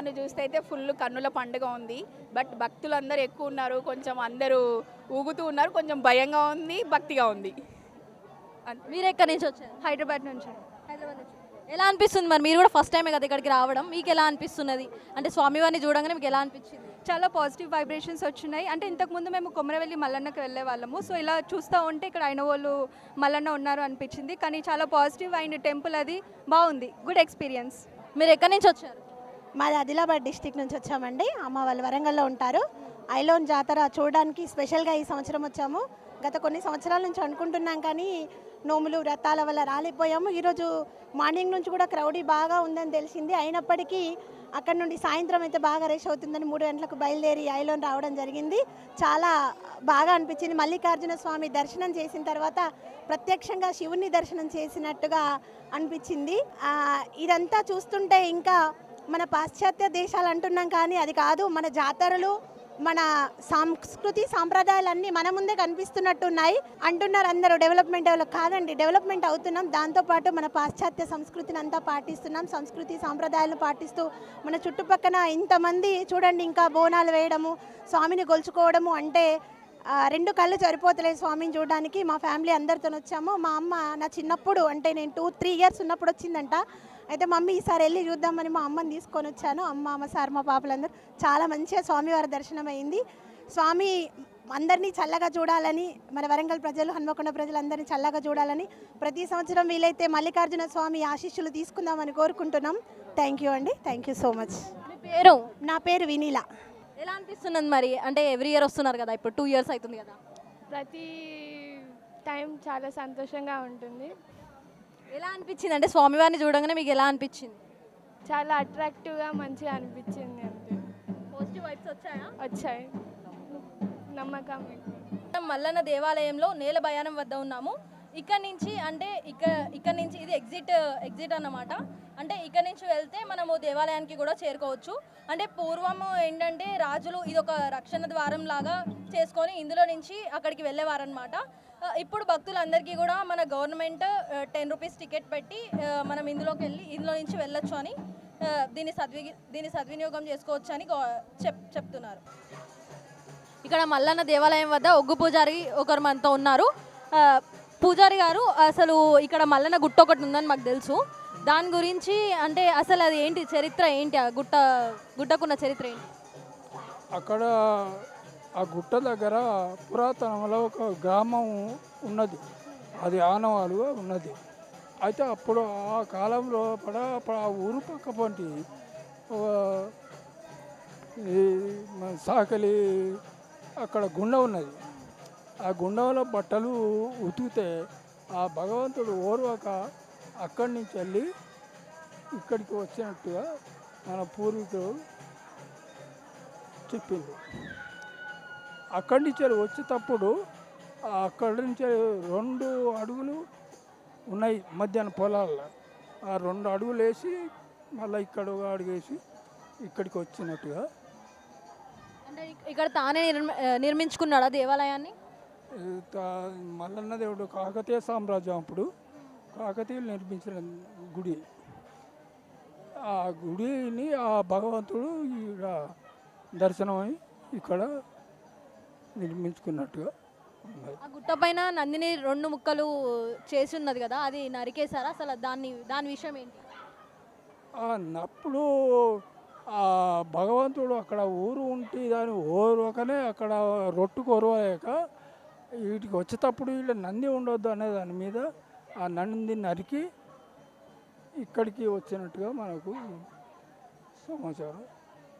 స్వామివారిని చూస్తే అయితే ఫుల్ కన్నుల పండుగ ఉంది. బట్ భక్తులు అందరూ ఎక్కువ ఉన్నారు. కొంచెం అందరూ ఊగుతూ ఉన్నారు. కొంచెం భయంగా ఉంది భక్తిగా ఉంది. మీరు ఎక్కడి నుంచి వచ్చారు? హైదరాబాద్ నుంచి. హైదరాబాద్ నుంచి. ఎలా అనిపిస్తుంది మరి? మీరు కూడా ఫస్ట్ టైమే కదా ఇక్కడికి రావడం? మీకు ఎలా అనిపిస్తున్నది? అంటే స్వామివారిని చూడగానే మీకు ఎలా అనిపించింది? చాలా పాజిటివ్ వైబ్రేషన్స్ వచ్చినాయి. అంటే ఇంతకుముందు మేము కొమరవెల్లి మల్లన్నకి వెళ్ళే వాళ్ళము. సో ఇలా చూస్తూ ఉంటే ఇక్కడ అయిన వాళ్ళు మల్లన్న ఉన్నారు అనిపించింది. కానీ చాలా పాజిటివ్ అయిన టెంపుల్ అది. బాగుంది. గుడ్ ఎక్స్పీరియన్స్ మీరు ఎక్కడి నుంచి వచ్చారు? మాది ఆదిలాబాద్ డిస్టిక్ నుంచి వచ్చామండి. అమ్మ వాళ్ళు వరంగల్లో ఉంటారు. ఐలోన్ జాతర చూడడానికి స్పెషల్గా ఈ సంవత్సరం వచ్చాము. గత కొన్ని సంవత్సరాల నుంచి అనుకుంటున్నాం కానీ నోములు వ్రతాల వల్ల రాలేకపోయాము. ఈరోజు మార్నింగ్ నుంచి కూడా క్రౌడీ బాగా ఉందని తెలిసింది. అయినప్పటికీ అక్కడ నుండి సాయంత్రం అయితే బాగా రష్ అవుతుందని మూడు గంటలకు బయలుదేరి ఐలోన్ రావడం జరిగింది. చాలా బాగా అనిపించింది. మల్లికార్జున స్వామి దర్శనం చేసిన తర్వాత ప్రత్యక్షంగా శివుని దర్శనం చేసినట్టుగా అనిపించింది. ఇదంతా చూస్తుంటే ఇంకా మన పాశ్చాత్య దేశాలు అంటున్నాం కానీ అది కాదు మన జాతరలు మన సంస్కృతి సాంప్రదాయాలన్నీ మన ముందే కనిపిస్తున్నట్టున్నాయి. అంటున్నారు అందరూ డెవలప్మెంట్ డెవలప్ కాదండి డెవలప్మెంట్ అవుతున్నాం. దాంతోపాటు మన పాశ్చాత్య సంస్కృతిని అంతా పాటిస్తున్నాం. సంస్కృతి సాంప్రదాయాలను పాటిస్తూ మన చుట్టుపక్కన ఇంతమంది చూడండి ఇంకా బోనాలు వేయడము స్వామిని గొలుచుకోవడము అంటే రెండు కళ్ళు సరిపోతలేదు స్వామిని చూడడానికి. మా ఫ్యామిలీ అందరితో వచ్చాము మా అమ్మ నా చిన్నప్పుడు అంటే నేను టూ త్రీ ఇయర్స్ ఉన్నప్పుడు వచ్చిందంట. అయితే మమ్మీ ఈసారి వెళ్ళి చూద్దామని మా అమ్మని తీసుకొని వచ్చాను. అమ్మ మా సార్ మా పాపలందరూ చాలా మంచిగా స్వామివారి దర్శనం అయింది స్వామి అందరినీ చల్లగా చూడాలని మన వరంగల్ ప్రజలు హన్మకొండ ప్రజలందరినీ చల్లగా చూడాలని ప్రతి సంవత్సరం వీలైతే మల్లికార్జున స్వామి ఆశీస్సులు తీసుకుందామని కోరుకుంటున్నాం. థ్యాంక్ యూ అండి. థ్యాంక్ యూ సో మచ్ పేరు? నా పేరు వినీల. ఎలా అనిపిస్తున్నది మరి? అంటే ఎవ్రీ ఇయర్ వస్తున్నారు కదా ఇప్పుడు టూ ఇయర్స్ అవుతుంది కదా. ప్రతి టైం చాలా సంతోషంగా ఉంటుంది. ఎలా అనిపించింది? అంటే స్వామివారిని చూడగానే మీకు ఎలా అనిపించింది? చాలా అట్రాక్టివ్గా మంచిగా అనిపించింది అంతే. పాజిటివ్ వైబ్స్ వచ్చాయా? వచ్చాయి. నమ్మకం మల్లన్న దేవాలయంలో నేల భయానం వద్ద ఉన్నాము. ఇక్కడ నుంచి అంటే ఇక్కడ ఇక్కడ నుంచి ఇది ఎగ్జిట్ ఎగ్జిట్ అన్నమాట. అంటే ఇక్కడ నుంచి వెళ్తే మనము దేవాలయానికి కూడా చేరుకోవచ్చు. అంటే పూర్వము ఏంటంటే రాజులు ఇది ఒక రక్షణ ద్వారం లాగా చేసుకొని ఇందులో నుంచి అక్కడికి వెళ్ళేవారనమాట ఇప్పుడు భక్తులందరికీ కూడా మన గవర్నమెంట్ టెన్ రూపీస్ టికెట్ పెట్టి మనం ఇందులోకి వెళ్ళి ఇందులో నుంచి వెళ్ళొచ్చు అని దీన్ని సద్వి దీన్ని సద్వినియోగం చేసుకోవచ్చు అని చెప్ చెప్తున్నారు. ఇక్కడ మల్లన్న దేవాలయం వద్ద ఒగ్గు పూజారి ఒకరు మనతో ఉన్నారు. పూజారి గారు అసలు ఇక్కడ మల్లన్న గుట్ట ఒకటి ఉందని మాకు తెలుసు. దాని గురించి అంటే అసలు అది ఏంటి చరిత్ర ఏంటి? ఆ గుట్ట గుట్టకున్న చరిత్ర ఏంటి? అక్కడ ఆ గుట్ట దగ్గర పురాతనంలో ఒక గ్రామం ఉన్నది. అది ఆనవాలుగా ఉన్నది. అయితే అప్పుడు ఆ కాలంలో పడ అప్పుడు ఆ ఊరు పక్క పొంటి ఈ మన సాకలి అక్కడ గుండ ఉన్నది. ఆ గుండంలో బట్టలు ఉతికితే ఆ భగవంతుడు ఓర్వక అక్కడి నుంచి వెళ్ళి ఇక్కడికి వచ్చినట్టుగా మన పూర్వీకులు చెప్పింది అక్కడి నుంచి వచ్చేటప్పుడు అక్కడి నుంచి రెండు అడుగులు ఉన్నాయి మధ్యాహ్నం పొలాల్లో. ఆ రెండు అడుగులు వేసి మళ్ళీ ఇక్కడ ఒక అడుగు వేసి ఇక్కడికి వచ్చినట్టుగా. అంటే ఇక్- ఇక్కడ తానే నిర్మించుకున్నాడా దేవాలయాన్ని? మల్లన్న దేవుడు కాకతీయ సామ్రాజ్యం అప్పుడు. కాకతీయులు నిర్మించిన గుడి. ఆ గుడిని ఆ భగవంతుడు ఈడ దర్శనమై ఇక్కడ నిర్మించుకున్నట్టుగా ఆ గుట్ట పైన నందిని రెండు ముక్కలు చేసి ఉన్నది కదా అది నరికేశారా? అసలు దాన్ని దాని విషయం ఏంటి? ఆ భగవంతుడు అక్కడ ఊరు ఉంటే దాని ఓరకనే అక్కడ రొట్టు కొరవలేక వీటికి వచ్చేటప్పుడు వీళ్ళ నంది ఉండొద్దు అనే దాని మీద ఆ నంది నరికి ఇక్కడికి వచ్చినట్టుగా మనకు సమాచారం.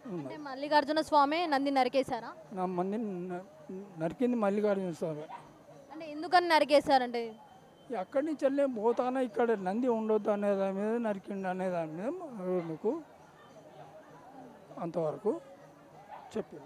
అంటే మల్లికార్జున స్వామి నంది నరికేశారా? నా మంది న- నరికింది మల్లికార్జున స్వామి. అంటే ఎందుకని నరికేశారంటే అక్కడి నుంచి వెళ్ళి పోతానే ఇక్కడ నంది ఉండొద్దు అనే దాని మీద నరికిండు అనే దాని మీద మనకు అంతవరకు చెప్పింది.